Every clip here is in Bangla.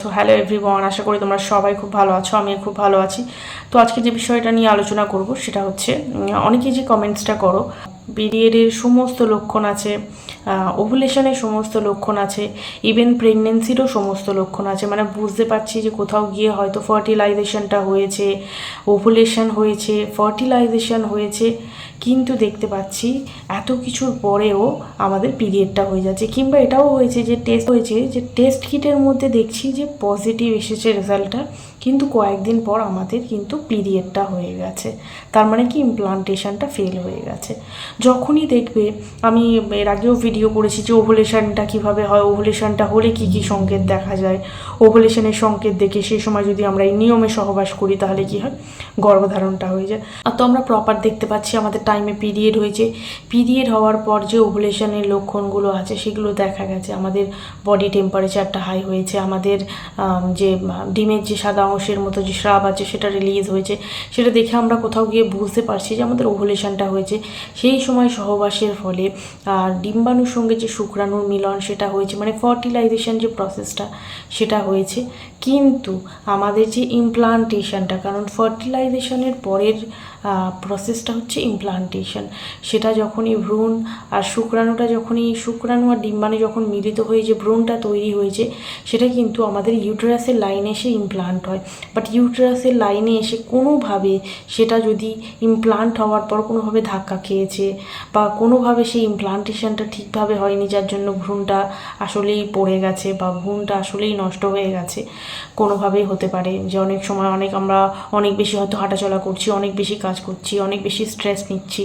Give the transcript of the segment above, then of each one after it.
তো হ্যালো এভরিওয়ান আশা করি তোমরা সবাই খুব ভালো আছো আমি খুব ভালো আছি। তো আজকে যে বিষয়টা নিয়ে আলোচনা করব সেটা হচ্ছে অনেকেই অনেকে যে কমেন্টসটা করো পিরিয়ডের সমস্ত লক্ষণ আছে ওভুলেশনের সমস্ত লক্ষণ আছে ইভেন প্রেগনেন্সিরও সমস্ত লক্ষণ আছে। মানে বুঝতে পারছি যে কোথাও গিয়ে হয়তো ফার্টিলাইজেশনটা হয়েছে ওভুলেশন হয়েছে ফার্টিলাইজেশন হয়েছে, কিন্তু দেখতে পাচ্ছি এত কিছুর পরেও আমাদের পিরিয়ডটা হয়ে যাচ্ছে। কিংবা এটাও হয়েছে যে টেস্ট হয়েছে যে টেস্ট কিটের মধ্যে দেখছি যে পজিটিভ এসেছে রেজাল্টটা কিন্তু কয়েকদিন পর আমাদের কিন্তু পিরিয়ডটা হয়ে গেছে। তার মানে কি ইমপ্লান্টেশনটা ফেল হয়ে গেছে। যখনই দেখবে, আমি এর আগেও ভিডিও করেছি যে ওভুলেশনটা কীভাবে হয়, ওভুলেশনটা হলে কি কি সংকেত দেখা যায়। ওভুলেশনের সংকেত দেখে সেই সময় যদি আমরা এই নিয়মে সহবাস করি, তাহলে কি হয়? গর্ভধারণটা হয়ে যায়। আর তো আমরা প্রপার দেখতে পাচ্ছি, আমাদের টাইমে পিরিয়ড হয়েছে। পিরিয়ড হওয়ার পর যে ওভুলেশনের লক্ষণগুলো আছে, সেগুলো দেখা গেছে। আমাদের বডি টেম্পারেচারটা হাই হয়েছে, আমাদের যে, ডিমের যে সাদা অংশের মতো যে স্রাব আছে, সেটা রিলিজ হয়েছে। সেটা দেখে আমরা কোথাও গিয়ে বুঝতে পারছি যে আমাদের ওভুলেশনটা হয়েছে। সেই সময় সহবাসের ফলে ডিম্বাণুর সঙ্গে যে শুক্রাণুর মিলন সেটা হয়েছে মানে ফার্টিলাইজেশন যে প্রসেসটা সেটা হয়েছে। কিন্তু আমাদের যে ইমপ্লান্টেশনটা কারণ ফার্টিলাইজেশনের পরের প্রসেসটা হচ্ছে ইমপ্লান্টেশন সেটা যখনই ভ্রূণ আর শুক্রাণুটা যখনই, শুক্রাণু আর ডিম্বাণু যখন মিলিত হয়ে যে ভ্রূণটা তৈরি হয়েছে, সেটা কিন্তু আমাদের ইউটেরাসের লাইনে এসে ইমপ্লান্ট হয়। বাট ইউটেরাসের লাইনে এসে কোনোভাবে সেটা যদি ইমপ্লান্ট হওয়ার পর কোনোভাবে ধাক্কা খেয়েছে বা কোনোভাবে সেই ইমপ্লান্টেশনটা ঠিকভাবে হয়নি, যার জন্য ভ্রূণটা আসলেই পড়ে গেছে বা ভ্রূণটা আসলেই নষ্ট হয়ে গেছে, কোনোভাবেই হতে পারে। যে অনেক সময় অনেক আমরা অনেক বেশি হয়তো হাঁটাচলা করছি, অনেক বেশি কাজ করছি, অনেক বেশি স্ট্রেস নিচ্ছি।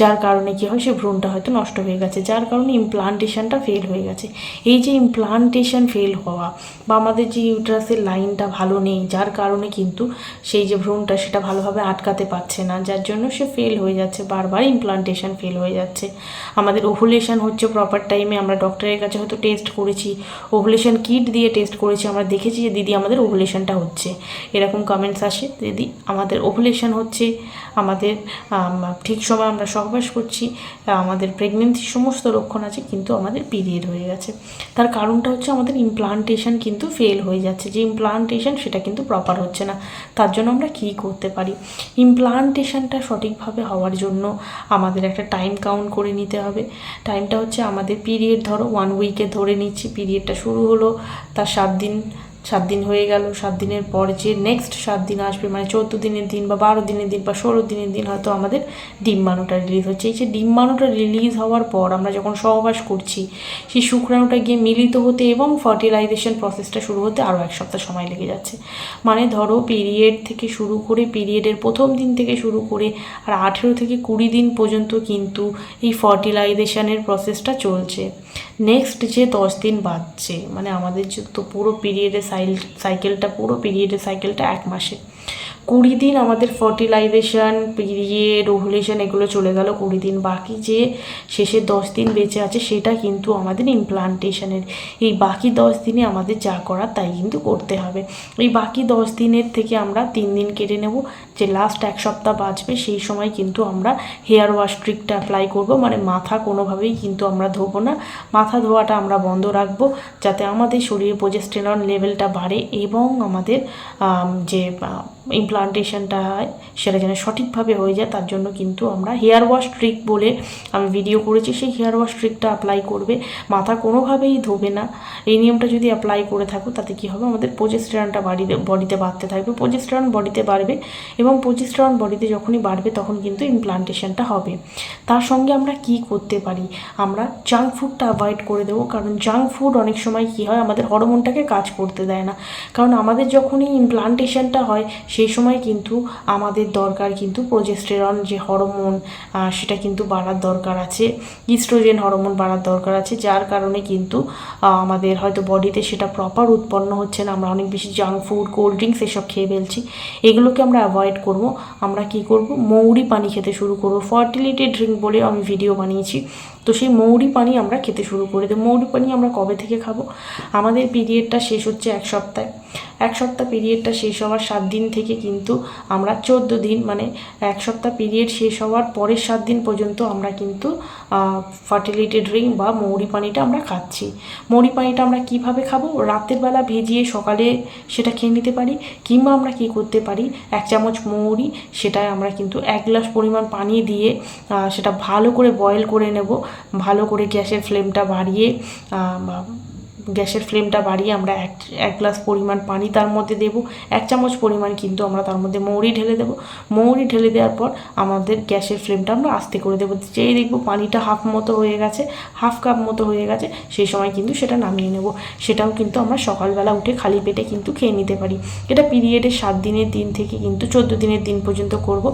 যার কারণে কী হয়, সে ভ্রূণটা হয়তো নষ্ট হয়ে গেছে। যার কারণে ইমপ্লান্টেশনটা ফেল হয়ে গেছে। এই যে ইমপ্লান্টেশন ফেল হওয়া বা আমাদের যে ইউট্রাসের লাইনটা ভালো নেই, যার কারণে কিন্তু সেই যে ভ্রূণটা সেটা ভালোভাবে আটকাতে পারছে না, যার জন্য সে ফেল হয়ে যাচ্ছে, বারবার ইমপ্লান্টেশন ফেল হয়ে যাচ্ছে। আমাদের ওভুলেশন হচ্ছে প্রপার টাইমে আমরা ডক্টরের কাছে হয়তো টেস্ট করেছি ওভুলেশন কিট দিয়ে টেস্ট করেছি। আমরা দেখেছি যে দিদি আমাদের ওভুলেশনটা হচ্ছে। এরকম কমেন্টস আসে, দিদি, আমাদের ওভুলেশন হচ্ছে আমাদের ঠিক সময় আমরা সহবাস করছি, আমাদের প্রেগনেন্সির সমস্ত লক্ষণ আছে, কিন্তু আমাদের পিরিয়ড হয়ে গেছে। তার কারণটা হচ্ছে আমাদের ইমপ্লান্টেশন কিন্তু ফেল হয়ে যাচ্ছে। যে ইমপ্লান্টেশন সেটা কিন্তু প্রপার হচ্ছে না। তার জন্য আমরা কী করতে পারি? ইমপ্লান্টেশনটা সঠিকভাবে হওয়ার জন্য আমাদের একটা টাইম কাউন্ট করে নিতে হবে। টাইমটা হচ্ছে আমাদের পিরিয়ড ধরো ওয়ান উইকে ধরে নিচ্ছি পিরিয়ডটা শুরু হলো, তার সাত দিন সাত দিন হয়ে গেল, সাত দিনের পর যে নেক্সট সাত দিন আসবে মানে চৌদ্দ দিনের দিন বা বারো দিনের দিন বা ষোলো দিনের দিন হয়তো আমাদের ডিম্বাণুটা রিলিজ হচ্ছে। এই যে ডিম্বাণুটা রিলিজ হওয়ার পর আমরা যখন সহবাস করছি, সেই শুক্রাণুটা গিয়ে মিলিত হতে এবং ফার্টিলাইজেশন প্রসেসটা শুরু হতে আরও এক সপ্তাহ সময় লেগে যাচ্ছে। মানে ধরো পিরিয়ড থেকে শুরু করে পিরিয়ডের প্রথম দিন থেকে শুরু করে আর আঠেরো থেকে কুড়ি দিন পর্যন্ত কিন্তু এই ফার্টিলাইজেশনের প্রসেসটা চলছে। নেক্সট যে দশ দিন বাদছে মানে আমাদের যে তো পুরো পিরিয়ডের সাইকেলটা পুরো পিরিয়ডের সাইকেলটা এক মাসে। কুড়ি দিন আমাদের ফার্টিলাইজেশন পিরিয়ড ওভুলেশন এগুলো চলে গেল, কুড়ি দিন বাকি যে শেষের দশ দিন বেঁচে আছে সেটা কিন্তু আমাদের ইমপ্লান্টেশনের এই বাকি দশ দিনে আমাদের যা করার তাই কিন্তু করতে হবে। এই বাকি দশ দিনের থেকে আমরা তিন দিন কেটে নেব, যে লাস্ট এক সপ্তাহ বাঁচবে সেই সময় কিন্তু আমরা হেয়ার ওয়াশ ট্রিকটা অ্যাপ্লাই করব। মানে মাথা কোনোভাবেই কিন্তু আমরা ধোবো না। মাথা ধোয়াটা আমরা বন্ধ রাখব, যাতে আমাদের শরীরে প্রোজেস্টেরন লেভেলটা বাড়ে এবং আমাদের যে ইমপ্লান্টেশনটা হয় সেটা যেন সঠিকভাবে হয়ে যায়, তার জন্য কিন্তু আমরা হেয়ার ওয়াশ ট্রিক বলে আমি ভিডিও করেছি। সেই হেয়ার ওয়াশ ট্রিকটা অ্যাপ্লাই করবে। মাথা কোনোভাবেই ধোবে না। এই নিয়মটা যদি অ্যাপ্লাই করে থাকো, তাতে কী হবে? আমাদের প্রোজেস্টেরনটা বাড়িতে বডিতে বাড়তে থাকবে। প্রোজেস্টেরন বডিতে বাড়বে এবং প্রোজেস্টেরন বডিতে যখনই বাড়বে, তখন কিন্তু ইমপ্লান্টেশনটা হবে। তার সঙ্গে আমরা কি করতে পারি? আমরা জাঙ্ক ফুডটা অ্যাভয়েড করে দেবো। কারণ জাঙ্ক ফুড অনেক সময় কী হয়? আমাদের হরমোনটাকে কাজ করতে দেয় না। কারণ আমাদের যখনই ইমপ্লান্টেশনটা হয় সেই সময় কিন্তু আমাদের দরকার কিন্তু প্রোজেস্টেরন যে হরমোন সেটা কিন্তু বাড়ার দরকার আছে। ইস্ট্রোজেন হরমোন বাড়ার দরকার আছে, যার কারণে কিন্তু আমাদের হয়তো বডিতে সেটা প্রপার উৎপন্ন হচ্ছে না। আমরা অনেক বেশি জাঙ্ক ফুড কোল্ড ড্রিঙ্কস এসব খেয়ে ফেলছি। এগুলোকে আমরা অ্যাভয়েড করব। আমরা কি করব? মৌরি পানি খেতে শুরু করব। ফার্টিলিটি ড্রিঙ্ক বলে আমি ভিডিও বানিয়েছি। তো সেই মৌরি পানি আমরা খেতে শুরু করে দেবো। মৌরি পানি আমরা কবে থেকে খাব? আমাদের পিরিয়ডটা শেষ হচ্ছে এক সপ্তাহে। এক সপ্তাহ পিরিয়ডটা শেষ হওয়ার সাত দিন থেকে কিন্তু আমরা চোদ্দ দিন মানে এক সপ্তাহ পিরিয়ড শেষ হওয়ার পরের সাত দিন পর্যন্ত আমরা কিন্তু ফার্টিলিটি ড্রিঙ্ক বা মৌরি পানিটা আমরা খাচ্ছি। মৌরি পানিটা আমরা কীভাবে খাব? রাতের বেলা ভিজিয়ে সকালে সেটা খেয়ে নিতে পারি, কিংবা আমরা কি করতে পারি? এক চামচ মৌরি, সেটায় আমরা কিন্তু এক গ্লাস পরিমাণ পানি দিয়ে সেটা ভালো করে বয়েল করে নেব। ভালো করে গ্যাসের ফ্লেমটা বাড়িয়ে গ্যাসের ফ্লেমটা বাড়িয়ে আমরা এক এক গ্লাস পরিমাণ পানি তার মধ্যে দেব। এক চামচ পরিমাণ কিন্তু আমরা তার মধ্যে মৌরি ঢেলে দেবো। মৌরি ঢেলে দেওয়ার পর আমাদের গ্যাসের ফ্লেমটা আমরা আস্তে করে দেবো। যেই দেখব পানিটা হাফ মতো হয়ে গেছে, হাফ কাপ মতো হয়ে গেছে, সেই সময় কিন্তু সেটা নামিয়ে নেব। সেটাও কিন্তু আমরা সকালবেলা উঠে খালি পেটে কিন্তু খেয়ে নিতে পারি। এটা পিরিয়ডের সাত দিনের দিন থেকে কিন্তু চোদ্দ দিনের দিন পর্যন্ত করব।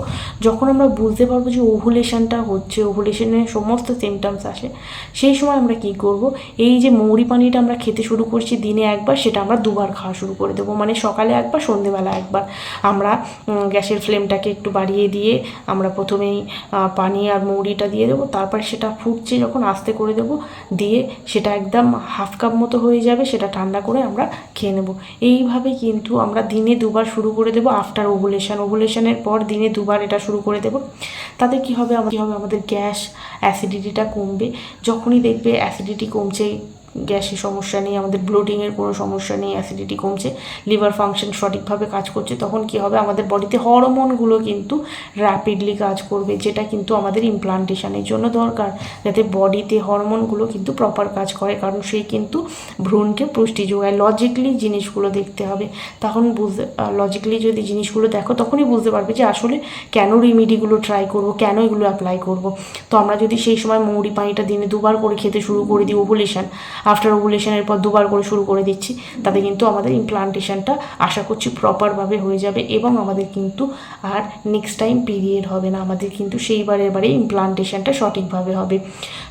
যখন আমরা বুঝতে পারব যে ওভুলেশনটা হচ্ছে, ওভুলেশনের সমস্ত সিমটমস আসে, সেই সময় আমরা কি করব? এই যে মৌরি পানিটা আমরা খেতে শুরু করছি দিনে একবার, সেটা আমরা দুবার খাওয়া শুরু করে দেবো। মানে সকালে একবার, সন্ধেবেলা একবার। আমরা গ্যাসের ফ্লেমটাকে একটু বাড়িয়ে দিয়ে আমরা প্রথমেই পানি আর মৌরিটা দিয়ে দেবো। তারপর সেটা ফুটছে যখন আস্তে করে দেবো, দিয়ে সেটা একদম হাফ কাপ মতো হয়ে যাবে, সেটা ঠান্ডা করে আমরা খেয়ে নেব। এইভাবে কিন্তু আমরা দিনে দুবার শুরু করে দেবো আফটার ওভুলেশন। ওভুলেশনের পর দিনে দুবার এটা শুরু করে দেবো। তাতে কি হবে? আমাদের হবে? আমাদের গ্যাস অ্যাসিডিটিটা কমবে। যখনই দেখবে অ্যাসিডিটি কমছে গ্যাসের সমস্যা নেই, আমাদের ব্লোটিংয়ের কোনো সমস্যা নেই অ্যাসিডিটি কমছে লিভার ফাংশন সঠিকভাবে কাজ করছে, তখন কি হবে? আমাদের বডিতে হরমোনগুলো কিন্তু র্যাপিডলি কাজ করবে, যেটা কিন্তু আমাদের ইমপ্লান্টেশনের জন্য দরকার, যাতে বডিতে হরমোনগুলো কিন্তু প্রপার কাজ করে, কারণ সেই কিন্তু ভ্রূণকে পুষ্টি যোগায় লজিকলি জিনিসগুলো দেখতে হবে। তখন বুঝতে লজিকলি যদি জিনিসগুলো দেখো, তখনই বুঝতে পারবে যে আসলে কেন রেমিডিগুলো ট্রাই করব, কেন এগুলো অ্যাপ্লাই করব। তো আমরা যদি সেই সময় মৌরি পানিটা দিনে দুবার করে খেতে শুরু করে দিই ওভুলেশন আফটার ওভুলেশনের পর দুবার করে শুরু করে দিচ্ছি, তাতে কিন্তু আমাদের ইমপ্লান্টেশনটা আশা করছি প্রপারভাবে হয়ে যাবে এবং আমাদের কিন্তু আর নেক্সট টাইম পিরিয়ড হবে না। আমাদের কিন্তু সেইবারের বারে ইমপ্লান্টেশনটা সঠিকভাবে হবে।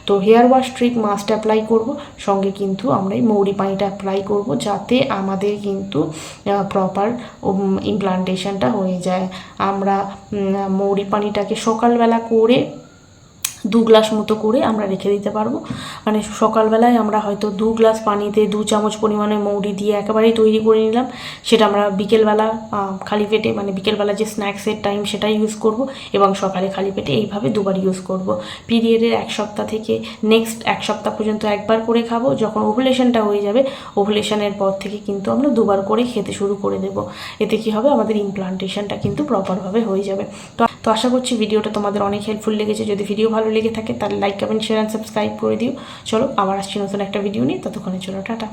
তো hair wash trick must apply করব, সঙ্গে কিন্তু আমরা এই মৌরি পানিটা অ্যাপ্লাই করব যাতে আমাদের কিন্তু প্রপার ইমপ্লান্টেশনটা হয়ে যায়। আমরা মৌরি পানিটাকে সকালবেলা করে দু গ্লাস মতো করে আমরা রেখে দিতে পারব। মানে সকালবেলায় আমরা হয়তো দু গ্লাস পানিতে দু চামচ পরিমাণে মৌরি দিয়ে একেবারেই তৈরি করে নিলাম। সেটা আমরা বিকেলবেলা খালি পেটে মানে বিকেলবেলা যে স্ন্যাক্সের টাইম সেটাই ইউজ করব এবং সকালে খালি পেটে এইভাবে দুবার ইউজ করব। পিরিয়ডের এক সপ্তাহ থেকে নেক্সট এক সপ্তাহ পর্যন্ত একবার করে খাব। যখন ওভুলেশনটা হয়ে যাবে ওভুলেশনের পর থেকে কিন্তু আমরা দুবার করে খেতে শুরু করে দেব। এতে কি হবে? আমাদের ইমপ্লান্টেশনটা কিন্তু প্রপারভাবে হয়ে যাবে। তো তো আশা করছি ভিডিওটা তোমাদের অনেক হেল্পফুল লেগেছে। যদি ভিডিও ভালো লেগে থাকে, তাহলে like comment share and subscribe করে দিও। চলো, আবার আসছি নতুন একটা ভিডিও নিয়ে। ততক্ষণের জন্য টাটা।